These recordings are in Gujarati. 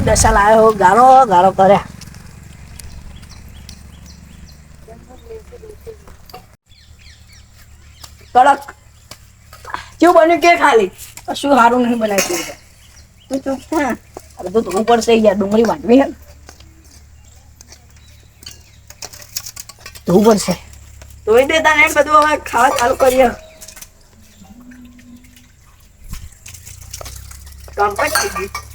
કેટલી દશા લાવ્યો ગારો ગારો કર્યા. કડક. કેવું બન્યું કે ખાલી? શું સારું નહીં બનાવી તું હા તો ધોવું પડશે યાર, ડુંગળી વાટવી હે. ધોવું પડશે. ધોઈ દેતા ને બધું હવે ખાવા ચાલુ કરીએ. કમ્પ્લીટ થઈ ગયું.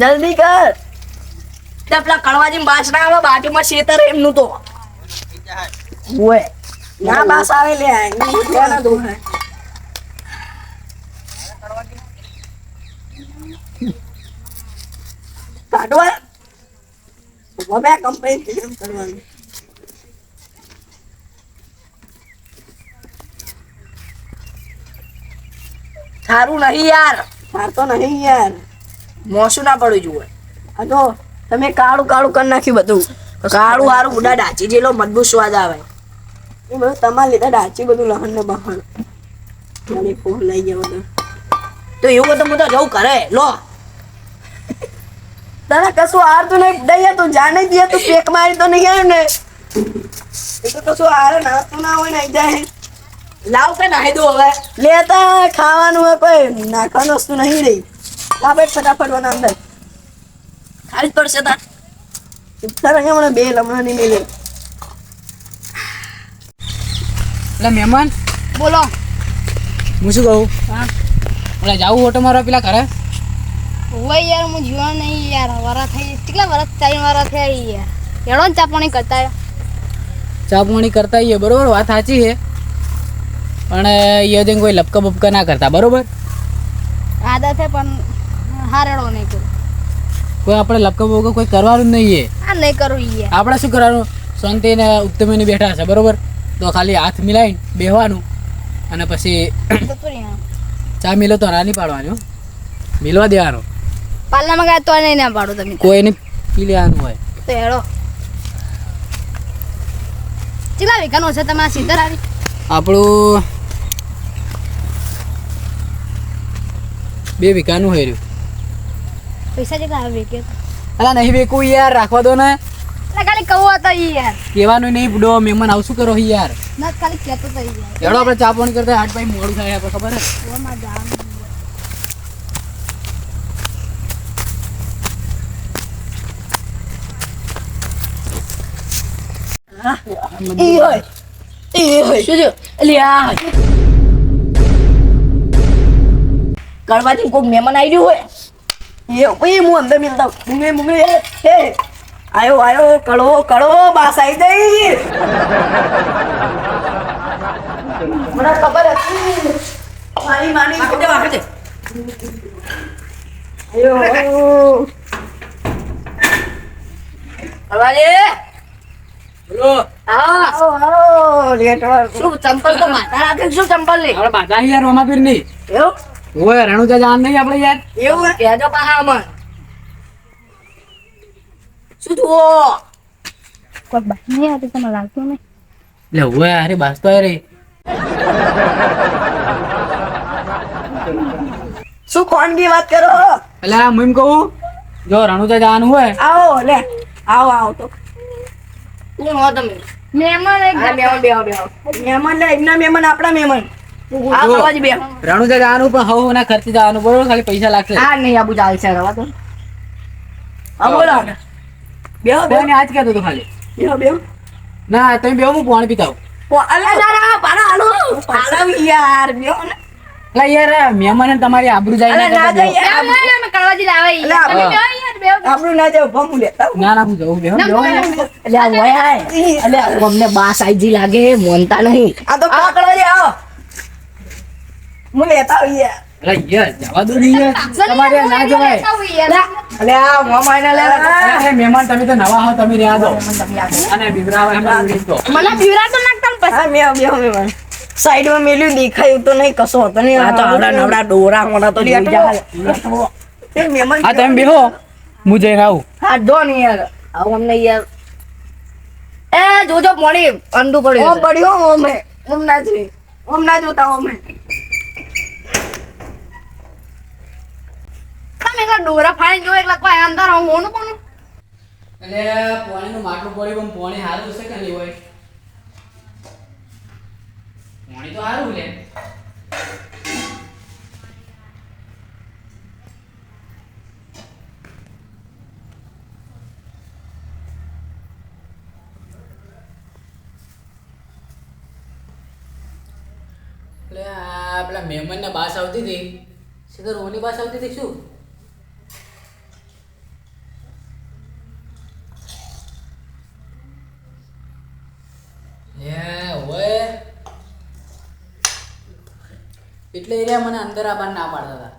જલ્દી કર. તે પેલા કડવાજી બાસ ના આવે બાજુમાં શેતર એમનું તો. ઓય, ના બાસ આવે લે કરવાની? સારું નહીં યાર. સાર તો નહીં યાર. મોસું ના પડવું જોઈએ હા તો તમે કાળું કાળું કરી નાખ્યું બધું. કાળું હારું ઉડા ડાચી જેલો મજબૂત સ્વાદ આવે. એ બધું તમારે લીધા ડાચી બધું લહણ ને બહણ. મારી ફોન લઈ ગયા બધું તો એવું બધું તો હું તો જવું કરે લો. તારા કશું હાર તું નહીં. દઈએ તું જાણે દઈએ તું પેક મારી તો નહીં આવ્યું ને. એ તો કશું હારે નાતું ના હોય નહીં જાય. લાવ કે નાહી દો હવે. લેતા ખાવાનું કોઈ. નાખવાનું વસ્તુ નહીં રહી. લાવે ફટાફટ અંદર. ખાલી પડશે તાર. સર અહીંયા મને બે લમણા ની મેલે. એટલે મહેમાન. બોલો. હું શું કહું? હા. એટલે જાવું હોટો મારવા પેલા ઘરે? હોય યાર હું જીવા નહીં યાર. વરા થઈ કેટલા વરસ ચાલી વરા થઈ યાર. એડો ને ચા પાણી કરતા ચા પાણી કરતા એ બરોબર? વાત સાચી છે. પણ એ કોઈ લપકા બપકા ના કરતા બરોબર? આદત છે પણ હારેડો નહીં કરું. કોઈ આપણે લપકા બોકો કોઈ કરવાનું નહીં આ નહીં કરું ઈએ આપણે શું કરવાનું? શાંતિ ને ઉત્તમીને બેઠા છે બરોબર? તો ખાલી હાથ મિલાઈને બેહવાનું અને પછી ચા મિલો તો રાની પાડવાની હો. મિલવા દેવાનું. પાર્લામાં ગયા તો નહીં ના પાડો તમે. કોઈને પી લેવાનું હોય. તો હેડો. કેટલા વીઘાનું છે તમે સીધા સીધર આવી આપણું બે વીઘાનું હોય રહ્યું. પૈસા કેટલા આવે કે અલા નહીં વેકું યાર રાખવા દો ને. અલા ખાલી કહું હતો યાર. કહેવાનું નહીં બડો મહેમાન આવું શું કરો યાર? ના ખાલી કહેતો તો યાર. એડો આપણે ચા પાણી કરતા આઠ ભાઈ મોડું થાય આપણે ખબર હે? ઓમાં જવાનું ઈ હોય ઈ હોય. શું થયું એટલે આ કોઈ મહેમાન આવી રહ્યું હોય? એ હું અંદર મિલતા આયો આયો કડવો કડવો બાસ આવી ગઈ મને ખબર હતી. મારી માની આખતે આખતે આયો. કડવાજી બોલો. આવો આવો. લેટવા શું ચંપલ તો માતા રાખે શું ચંપલ લે? હવે બાધા યાર રમાપીર નહીં એવું? ઓય રણુજા જાન નહીં આપણે યાર? એવું કહેજો પાહા અમર શું તું કોઈ બાત નહીં આવતી તમે લાગતું નહીં. લે ઓય અરે બાસ તો અરે શું કોણગી વાત કરો? એટલે હું એમ કહું જો રણુજા જવાનું હોય. આવો લે. આવો આવો તો. કોણ હો તમે મહેમાન એક બે મહેમાન બેહો બેહો. મહેમાન લે એમના મહેમાન આપણા મહેમાન. આ જો. બાબાજી બેહો રણુજા જવાનું પણ હવ ના ખર્ચે જવાનું. બરોબર ખાલી પૈસા લાગશે. આ નહીં આબુ ચાલશે રવા તો હા બોલો. બેહો બેહો. કોઈને આજ કહેતો તો ખાલી. બેહો બેહો. ના તમે બેહો હું પાણી પીતા આવું. ઓ, અલા દાદા પાડા હાલો. પાડા યાર બેહો ને. એટલે યાર મહેમાન તમારી આબરૂ જાય ના. આપણું જાવ ભમું લેતા ના ના હું. જવું બેહો. એટલે આય. એટલે અમને બાસ આઈજી લાગે મોનતા નહીં. આ તો પકડો છે આવો હું લેતા આવીએ અલા યાર જવા દો ને યાર. તમારે ના જવાય. લેતા આવું યાર. એટલે આ મોમાં એને લે મહેમાન તમે તો નવા હો તમે રહ્યા દો. અને બિબરાવા એમ ઉડી મને પીવરા તો નાખતા પછી. હા મેં બે મેં સાઈડમાં મેલ્યું દેખાયું તો નહીં કશો હતો નહીં. આ તો આવડા નવડા ડોરા મોડા તો જોઈ જાય એ તમે બેહો. હું જઈને આવું. હા જો ને યાર. આવું અમને યાર. એ જોજો મોડી અંડું પડ્યું ઓમ પડ્યું ઓમે ઓમ ના જોઈ. ઓમ ના જોતા ઓમે ડોરા હું હોનું પણ એટલે પોણીનું માટલું પડ્યું બાસ આવતી હતી. સીધો રોની બાસ આવતી હતી શું લે ઓય એટલે એરિયા મને અંદર આબાર ના પાડતા હતા.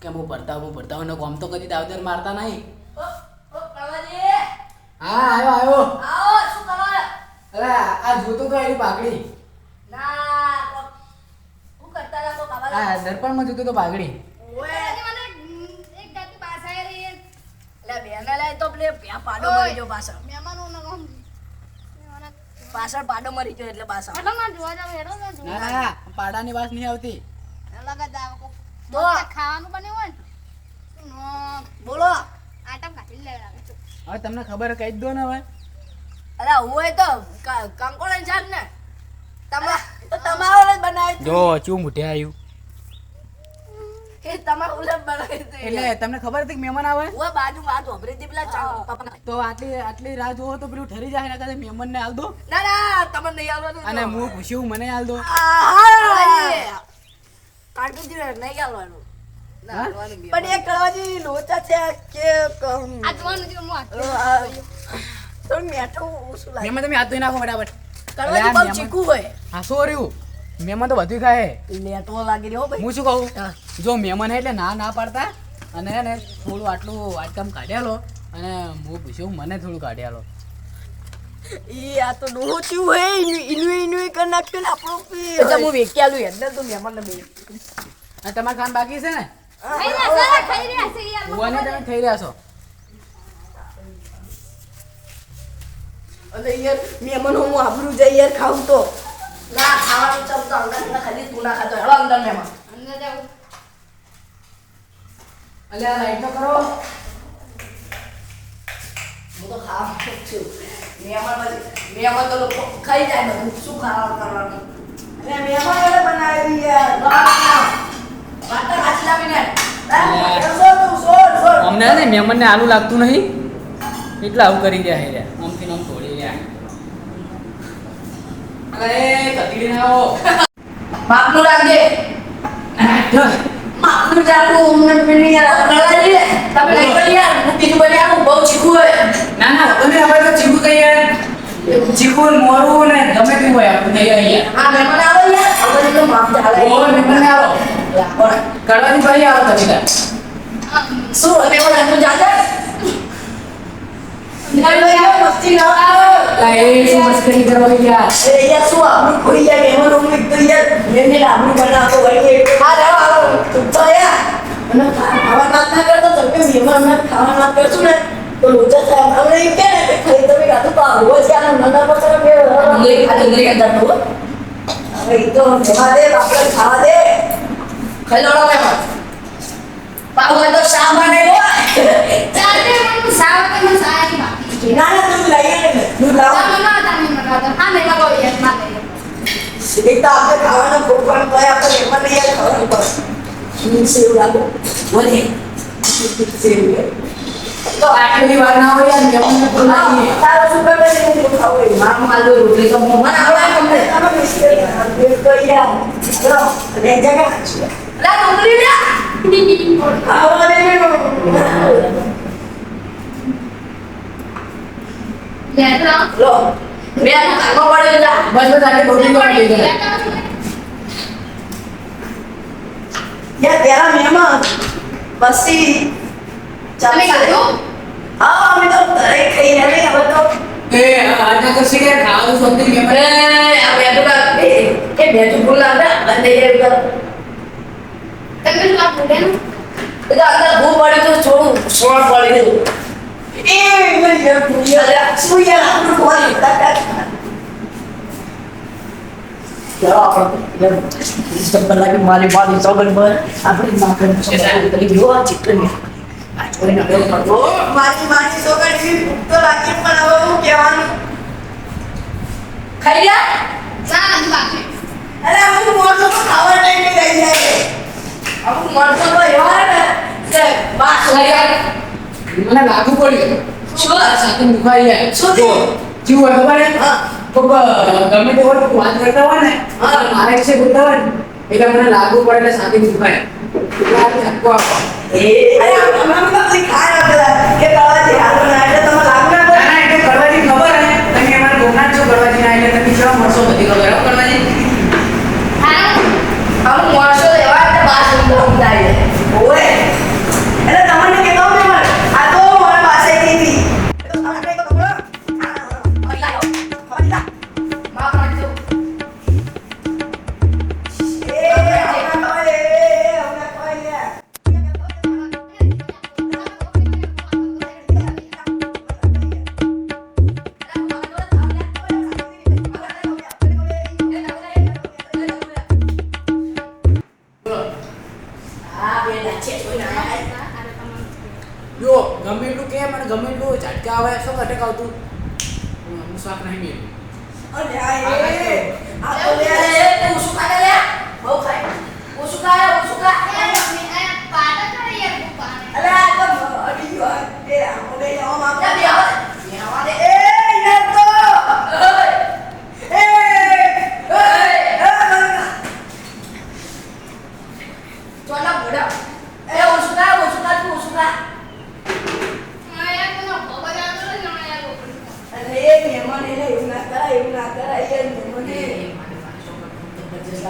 કે હું ભરતા હું ભરતા હું કોમ તો કદી દાવદર મારતા નહીં. હા આવ્યો આવ્યો. અરે આ જોતું તો એની પાઘડી? હા દર્પણમાં જોતું તો પાઘડી. મને એક જાતિ પાછા પાડો નામ પાછળ પાડો મરી ગયો એટલે પાછળ. એટલે માં જોવા જાવ એરો ના ના જોવા. ના પાડાની વાત નહીં આવતી. લગા દાવ કો તો. ખાવાનું બને હોય ને. બોલો. આટમ કાઢી લે હવે તમને ખબર કહી દો ને હવે. અરે હું એ તો કંકોળન શાક ને. તમા તો તમારો જ બનાવી જો ચું મુઠે આવ્યું એ તમારું જ બનાવી હતી એટલે તમને ખબર હતી કે મહેમાન આવે? હું બાજુ વાત વાપરી હતી પેલા ચા તો આટલી આટલી રાહ જોવો તો પેલું ઠરી જાય ને કદાચ મહેમાનને આલ દો. ના ના તમને નહીં આવવાનું અને હું પૂછ્યું મને આલ દો. કાઢી દીધું, નહીં આવવાનું. ના, હા? આવવાનું બી. પણ એ કળવાજી લોચા છે કે કમ, આ હું અ, આ આ, થોડું મીઠું ઓછું લાગે. મહેમાન તમે હાથ ધોઈ નાખો બરાબર કળવાજી અલ્યા, બહુ મહેમાન- હોય. હા શું રહ્યું મહેમાન તો બધું ખાય. લેટો લાગી રહ્યો ભાઈ. હું શું કહું? જો મહેમાન હે એટલે ના ના પાડતા. અને ને થોડું આટલું આટકામ કાઢ્યા લો. અને હું પૂછ્યું મને થોડું કાઢ્યા લો. ઈ આ તો ડોચું હોય ઈનું ઈનું ઈનું કરી નાખ્યું ને આપણું પી. એટલે હું વેચી આલું એટલે તું મહેમાનને બે. અને તમારે ખાન બાકી છે ને? ભુવાને તમે થઈ રહ્યા છો. યાર મહેમાન હું આબરૂ જાય યાર ખાવું તો. ના ખાવાનું તો અંદર ખાલી તું ના ખાતો હેડો અંદર મહેમાન અંદર જાવ અલ્યા લાઈટ કરો. હું તો ખાવાનું જ છું. મહેમાન મહેમાન તો લોકો ખાઈ જાય બધું. શું ખાવાનું કરવાનું? અને મહેમાન વડે બનાવી વાટા લાવીને અમને ને મહેમાનને આલુ લાગતું નહીં? એટલે આવું કરી ગયા હે રહ્યા આમથી આમ તોડી રહ્યા અરે કતીડી ના આવો માપનું રાખજે માપનું જ રાખવું અમને પેલી યાર કળાજી તમે લઈ ગયો યાર હું બીજું બની આવું બહુ ચીકું હોય ના ના તમે હવે તો ચીકુ કહીએ ચીકુ ને મોરું ને ગમે તેવું હોય આપણું થઈ અહીંયા આ મહેમાન આવો યાર હવે તો માપ ચાલે ઓ મહેમાન આવો રાખો. કડવાની ભાઈ આવો તમે તાર. શું હવે એવું લાગતું જાતે ના યાર મસ્તી ના આવે લા, એ શું મસ્કરી કરવા ગયા અરે યાર શું આપણું કોઈ યાર હું એક તો યાર આપણું બનાવતો આવો તું તો યાર અને ખાવા વાત ના કરતો તો કે મહેમાન ના ખાવા વાત કરશું ને તો લોચા થાય આપણે એમ કે ને ખાઈ તમે કાતો તો આવો જ યાર નાના પછાડા બે ડુંગળી ખા ડુંગળી અંદર તો હવે તો જવા દે આપણે ખાવા દે ખલોડો મહેમાન તો શા બને ચાલતે મને સાવ સારી બાકી ના ના તું લઈ ને દૂધ લાવો મને એક તો આપણે ખાવાના પ્રોગ્રામ તો આપણે એમાં નહીં યાર ખાવાનું પડે સેવ લાગો સેવ તો આટલી વાર ના હોય ને તારો શું કરે છે હું ખાવું રોટલી તો મને આવડે તમને તમે તો યાર ચલો લે. જગા લા ડુંગળી લે ખાવા ને લે તો લો બે કાકો પડે જા બસ બસ આટલી તો લઈ જાય યાર પેલા મહેમાન પછી તમે ખાધું હા અમે તો દરેક ખાઈ રહ્યા હવે તો એ ખાવાનું મહેમાન આ એ તો તમે શું આ ફૂટે ને એ તો અંદર પડી તો થોડું સોળ પડી ગયું એ મેં યાર યાર શું યાર આપણું કોઈ ચાલો આપણે ચપ્પલ લાગી મારી મારી સોગન પર આપણી માખણ સોગન તરી ગયો આ ચિકન મારી મારી સોગન તો લાગી પણ હવે હું કહેવાનું ખાઈ ગયા ના નથી બાકી અરે અમુક માણસો તો ખાવા ટાઈમે લઈ જાય તો એવા ને કે બાસ લઈ મને લાગુ પડ્યું. શું? સાથે દુખાઈ જાય શું થયું? કેવું હોય ખબર હે? કોક, અ, ગમે તે હોય વાત કરતા હોય ને હા. મારે છે બોલતા હોય એટલે મને લાગુ પડે એટલે સાથે દુખાય એ અરે અમે અમે ખાય ના કે શાક નહીં મેળવું અરે આ એ આ તો લે તું શું ખાય લે બહુ ખાય શું ખાય હું શું ખાય અરે આ તો અડી ગયો એ આમ બે આમ આમ જા બે આવ બે આવા દે એ યાર તો એ એ એ ચોલા મોડા એ હું શું ખાય હું શું ખાય તું શું ખાય અરે એ મહેમાન એને એવું ના કરાય એવું ના કરાય યાર મહેમાને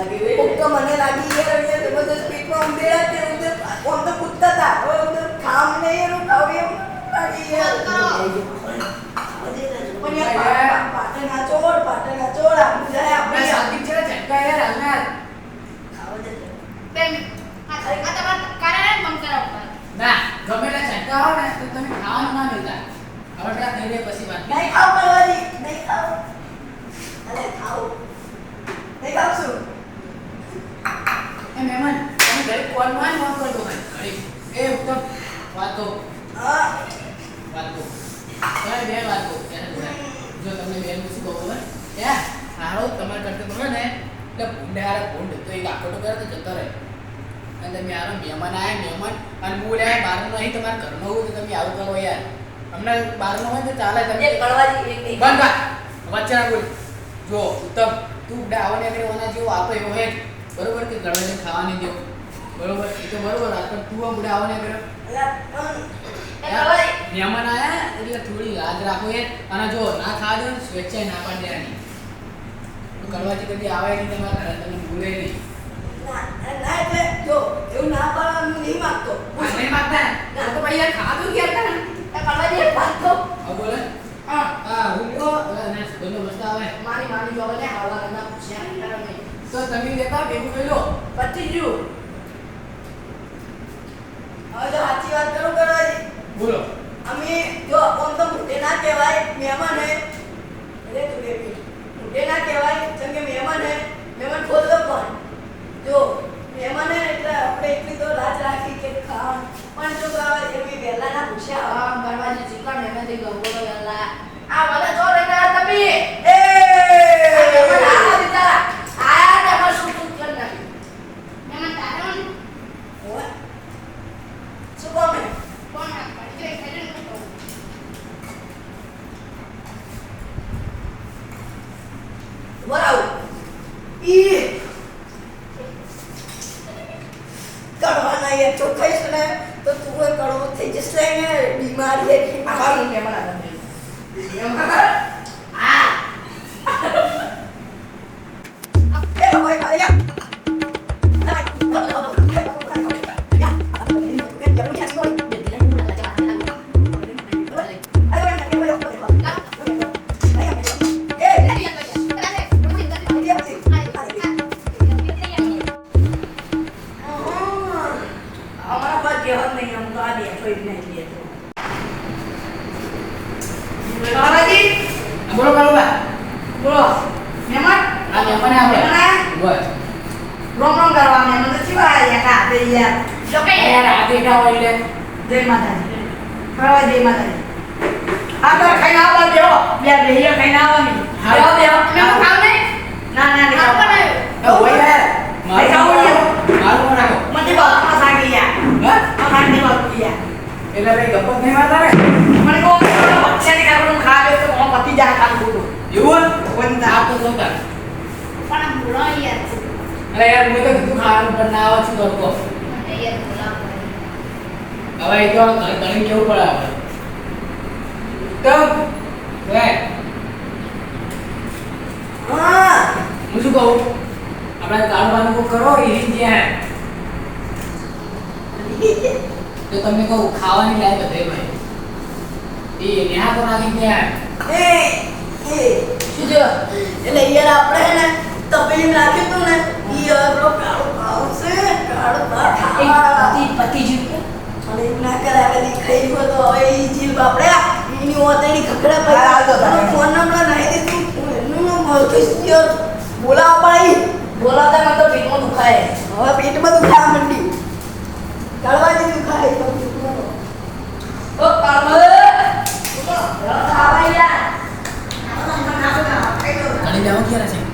ભૂખ તો મને લાગી યાર તો જબરદસ્ત પેટમાં ઉંદેડા તે ઉંદર આમ તો કૂદતા હતા હવે ઉંદર ખામ નહીં એનું ખાવ એમ લાગી ચોર પાટણના ચોર આમ જાય આપણે શાંતિ છે ઝટકા યાર હાલના ખાવા દે તો. ના ઝટકા તો તમે ખાવાનું ના મિલતા હવે પછી વાત નહીં ખાવ કરવાની. નહીં ખાવ. અરે ખાવ. નહીં ખાવ શું? એ મહેમાન તમે ઘરે કોલમાં ફોન કરજો એ ઉત્તમ. વાત. વાત. તમે બે વાત. ત્યારે બોલાય. જો તમને બેન શું કહો ખબર? યા હારો તમારે કરતા તમે ને? એટલે ભૂંડે હારે ભૂંડ. તો એક આખોટો કરે તો જતો રહે. અને તમે હારો મહેમાન આવ્યા મહેમાન. અને લે બહારનું નહીં તમારે ઘરનું હોય તો તમે આવું કરો યાર. હમણાં બહારનું હોય તો ચાલે તમે. બંધ વચ્ચે ના બોલ. જો ઉત્તમ તું આવો ને કરે ઓના જેવો આપો એવો હે. બરોબર કે ગળવાને ખાવાની દેવું બરોબર? એ તો બરોબર આ તો તું આપણે આવો ને કરે મહેમાન આયા? એટલે થોડી લાજ રાખો એ. અને જો ના ખાવા દો ને સ્વેચ્છાએ ના પાડી દેવાની. તો કરવાથી કદી આવે નહીં તમારા ઘરે તમે ભૂલે નહીં. ના ના એટલે જો એવું ના પાડવાનું નહીં માગતો. નહીં માગતા? ને? તો પછી યાર ખાવા દો કે યાર તને. એ કડવાજી એક વાત કહું હા બોલે. હા. હા હું તો મસ્ત આવે. મારી માની જોવા ને હાલવા ના પૂછ્યા તો તમે લેતા ભેગું કરી લો પતી ગયું હવે જો સાચી વાત કરું કરવાની બોલો. અમે જો આમ તો મોટે ના કહેવાય મહેમાન હે યાર મેં તો કીધું ખાવાનું પણ છું લોકો મને યાર બોલાવો હવે એ તો કેવું પડે આપણે? તો હવે હું. શું કહું? આપણે કાળવાનું કોક કરો એ ત્યાં. તો તમને કહું ખાવાની લાયક બધે ભાઈ. એ તો નાખી ત્યાં એ શું છે એટલે યાર આપણે ને તપેલી નાખ્યું તું ને? પેલો કાળો ભાવ છે કાળો ભાવ પતિ જીવ અને ના કરાવે આગળ ખાઈ ગયો તો હવે ઈ જીભ બાપડે એની ઓતેડી ખખડા પર આ તો. ફોન નંબર નાખી દીધું એનું નામ મલકીશ યાર. બોલાવ પડી બોલાવતા મને તો પેટમાં દુખાય. હવે પેટમાં દુખાવા કાળવા કાળવાજી દુખાય. તો પેટમાં. ઓ કાળવા યાર ઘણી જાવ ક્યારે છે?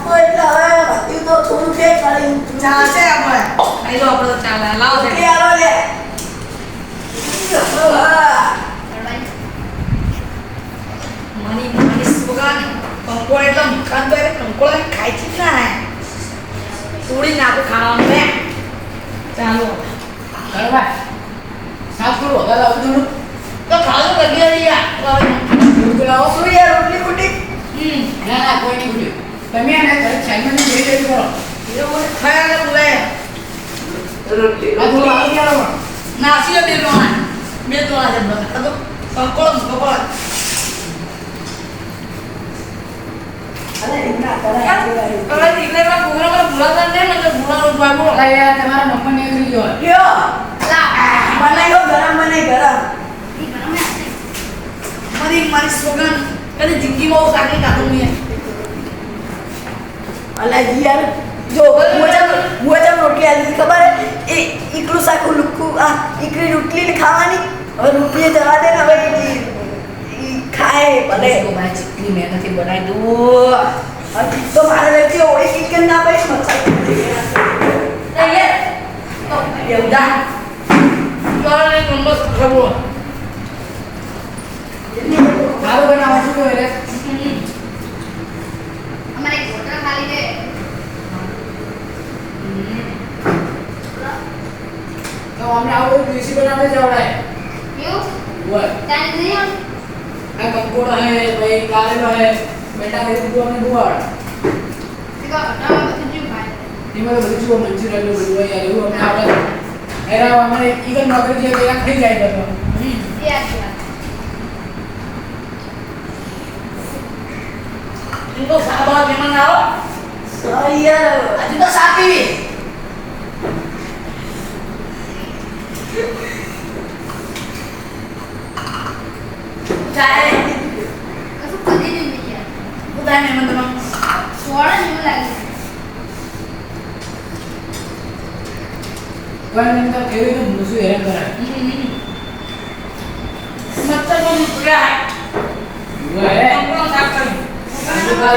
તો એટલે હવે વધ્યું તો થોડું છે ખાલી ચાલશે આપણે. ખાઈ લો આપણે ચાલે લાવો છે. આલો લે. મની મની સુગાન કંકોળ એટલે મુખાન તો એટલે કંકોળ એને છે ના તોડી નાખું ખાવાનું ચાલો. કરવા સાફ કરો વધારે આવું થોડું તો લગી રહી યાર લાવો શું યાર રોટલી બુટી હમ ના ના કોઈ નહીં ભૂલ્યું તમે આને ઘરે જઈ કરો ખાયા બોલાય. રોટલી. આ થોડું આવું. ક્યારે બે બે છે કરે યાર તમારા મમ્મી ને એવી ગયો બનાવ્યો ગરમ બનાવી ગરમ. મારી મારી સોગન કદી જિંદગીમાં હું શાક નહીં ખાધું અલા યાર જો મોજા મોજા રોટલી આલી ખબર એ ઈકડું સાકું લુક્કું આ ઈકડી રોટલી ખાવાની? હવે રોટલી જવા દે ને હવે ખાય ભલે. ભાઈ ચટણી મહેનતથી બનાવી દઉં તો મારે વ્યક્તિ ઓળી ચિકન ના પડી મસાલો એવું જા ચાલો એક નંબર ખબર સારું બનાવવા શું કહ્યું રે અમારે એક હોટલ ખાલી છે તો અમને આવું દેશી બનાવને જવડાય એવું બોલ ત્યાં નહીં આ કંકોડો હે ભાઈ કારેલો હે બેટા એ બધું અમને બુવાડ તે કહો હોટલમાં બધું જીવ ખાય એમાં તો બધું જુઓ મંચુરિયન ને બધું હોય યાર એવું અમને આવડે હેરા અમારે ઈગલ નોકરી જે પેલા ખાઈ જાય બધો એ આખી વાત ઇनको સાબા મહેમાન આવો sorry યાર હજુ તો સાપી ચાય કશું કદી નહીં યાર બધાય મહેમાન તમામ સોળ જ એવું લાગે પણ એમ તો કેવી રીતે મૂસું હેરાન કરાય મચ્છર નો નીકળ્યા હે કંકોડો સાફ કરી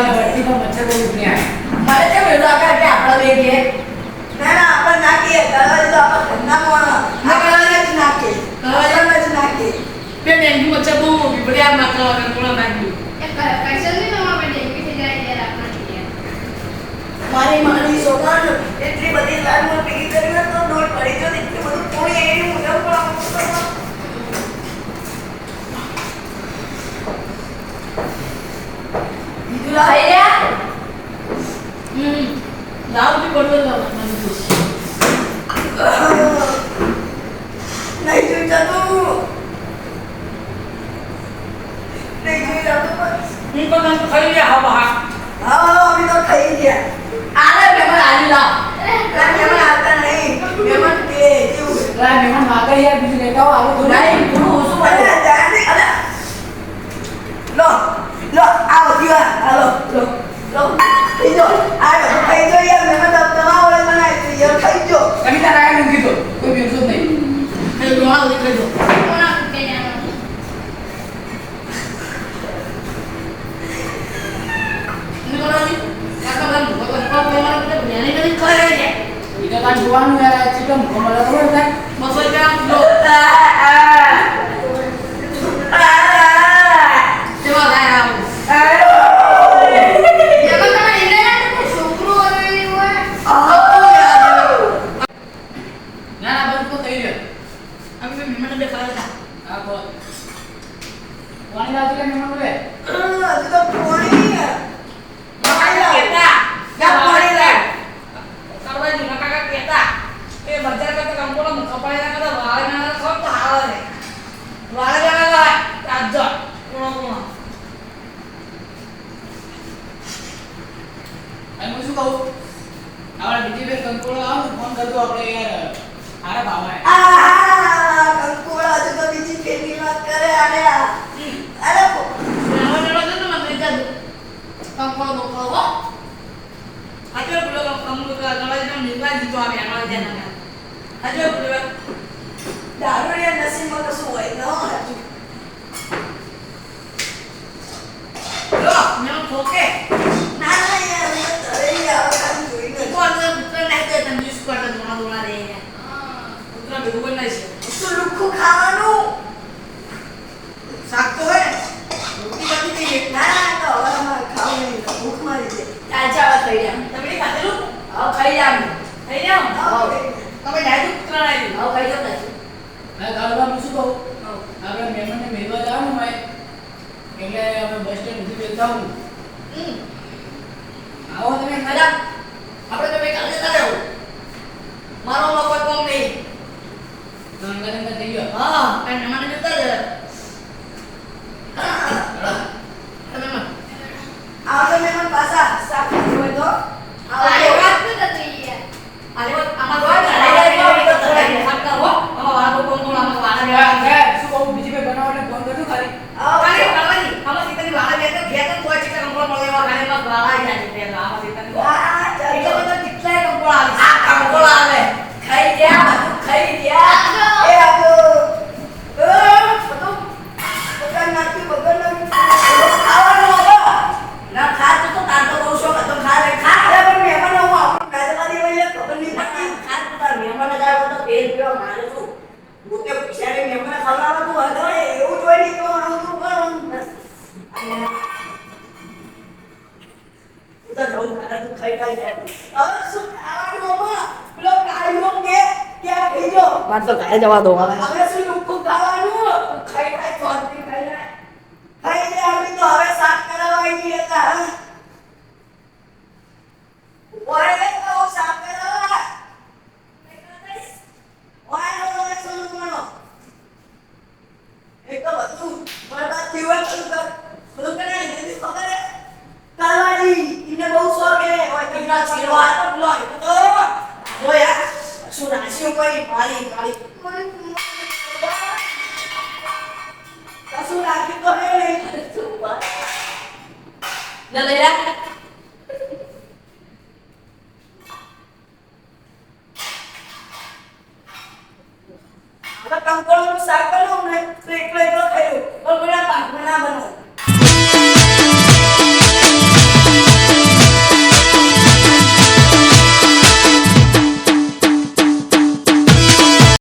ભરતી તો મચ્છર બહુ નીકળ્યા મારે કેમ એવું લાગે કે આપણે બે ઘેર ના ના આપણે નાખીએ દરવાજે તો આપણે આપણે જ નાખીએ આપણે જ નાખીએ બે ડેન્ગ્યુ મચ્છર બહુ કંકોડો નાખ્યું એ કૈસલ નહીં નવા પર ડેન્ગ્યુ થઈ જાય યાર આપણે યાર મારી મારી સોગન એટલી બધી લાડમાં પીકી કરી તો ડોલ પડી જો એટલું બધું પોણી એની ન પણ બીજું લાવી. રહ્યા હમ. લાવ બી પડવો લાવ મને નહીં જોઈ જતું નહીં જોઈ જતું હું પણ ખાઈ ગયા હા બા હા અમે તો ખાઈ ગયા આલે મહેમાન આલી લાવ ના, મહેમાન આવતા નહીં પેલા માગે યાર બીજું લેતા આવો આવું થોડું નહીં થોડું ઓછું પડે. લો લો આવો જીવા હાલો લો લો ખાઈ જો આ બધું ખાઈ જો યાર મહેમાન તો તમારા વડે બનાવી છે યાર ખાઈ જો તમે તાર મૂકી દો કોઈ પીરસો જ નહીં એ ડોળા ઉડી કરજો કોના કૂટે જવાનું? એની કોનાથી કાકા બાજુ ભગવાન પાપ લેવાનો એટલે ભેણી કરી કરે છે એ તો તાર જોવાનું યાર આ ચીટો મુખો મળે ખબર છે બસો રૂપિયા લો કેવા થાય આવું એમાં તમે એને કોઈ છોકરો હોય હોય. ના ના બધું તો થઈ ગયું અમે બી મહેમાન બે ખાવા હતા આ કો પાણી લાવજો કે મહેમાન બોલે હજુ તો પાણી કાકા કહેતા જા પાણી લે કરવાજી ના કાકા કહેતા એ બજાર કરતા કંકોડો મુખો પડે ના કરતા વાળ ના સબ તો હાવ રે વાળ ના લાય તાજો કોણો કોણો અને હું શું કહું આપણે બીજી બે કંકોડો આવો તો ફોન કરજો આપણે યાર હારા ભાવાય આ કંકોડા હજુ તો બીજી ફેરી વાત કરે અરે આ. અરે નાનો નાનો તો મને લઈ જાજો કંકોડો બકોડો હો આજે પેલો કંકોડો ગળાઈ નો નિકાલ દીધો આવે આનો ધ્યાન ના આજે પેલો દારૂડિયા નસીબમાં કશું હોય ન હોય હજુ. લો મેં ઠોકે ના ના યાર મને તળેલી આવે ખાલી જોઈને જ. કોણ પુત્ર નાઈ દે તમે યુઝ કરતા દોણા રહે ને પુત્ર ભેગું બનાવી છે તો લુખ્ખું ખાવાનું શાક તો હોય રોટી બાકી એક ના તો હવે અમારે ખાવું નહીં ભૂખ મારી છે તાજા વાત થઈ ગયા તમે નહીં ખાધેલું હવે ખાઈ જામ ખાઈ જાવ તમે ડાયરેક્ટ પુત્ર નાઈ હવે ખાઈ જાવ ના હું શું કહું આપણે મહેમાનને મેળવા જવાનું હોય એટલે આપણે બસ સ્ટેન્ડ સુધી જતા હું આવો તમે મજા આપણે તો બે કાલે જતા રહેવું મારો કોઈ કોમ નહીં. ગંગા ગંગા થઈ ગયો હા કઈ મહેમાન જતા જ આવતો મહેમાન પાછા સાફ હોય તો. વાત. આલે વાત વાત તો કરો શું બીજી કોઈ બનાવો ફોન કરજો ખાલી. કાલે કાલે આમાં સીતાની વાળા બે તો ઘેર તો કોઈ ચિકન કંકોડો મળે એવા ખાલી માં વાળા જાય છે આમાં સીતાની આ એટલો ચાલો. બધો કેટલાય કંકોડો આવે આ કંકોડો આવે. ખાઈ ગયા? ખાઈ ગયા એ આવજો. એ, બધું બગાડ નાખ્યું, બગાડ નાખ્યું. બધું ખાવાનું હવે. ના ખા તો તો તાર તો બહુ શોખ હતો ખા રે ખા અરે પણ મહેમાન હું આપણું નાચવા દેવા એટલે ખબર નહીં પડતી. ખા તો તાર મહેમાન જ આવ્યો તો તેલ પીવા મારે શું હું તે બિચારી મહેમાન ખવડાવવા તું હતો ને, એવું જ હોય નહીં તો આમ તું પણ. હું તો જઉં ઘરે, તું ખાઈ ખાઈ જાય. હવે શું ખાવાનું હવે? પેલો કાળીઓ કે કે આ ખાઈ જો. વાત તો ઘરે જવા દો